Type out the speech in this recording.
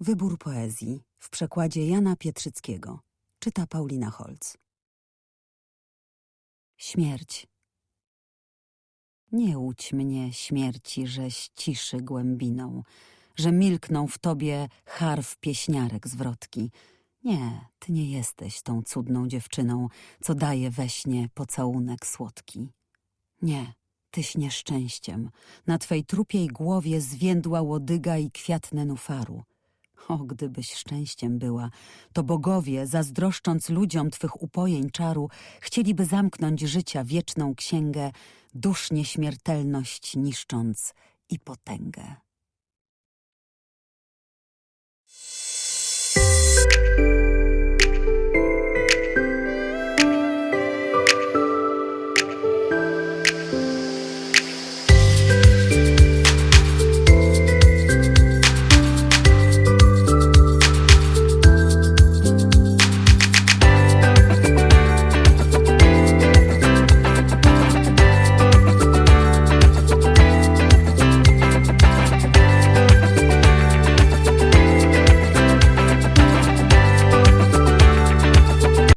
Wybór poezji w przekładzie Jana Pietrzyckiego. Czyta Paulina Holz. Śmierć. Nie łudź mnie, śmierci, żeś ciszy głębiną, że milkną w tobie harf pieśniarek zwrotki. Nie, ty nie jesteś tą cudną dziewczyną, co daje we śnie pocałunek słodki. Nie, tyś nieszczęściem. Na twej trupiej głowie zwiędła łodyga i kwiat nenufaru. O, gdybyś szczęściem była, to bogowie, zazdroszcząc ludziom twych upojeń czaru, chcieliby zamknąć życia wieczną księgę, dusz nieśmiertelność niszcząc i potęgę.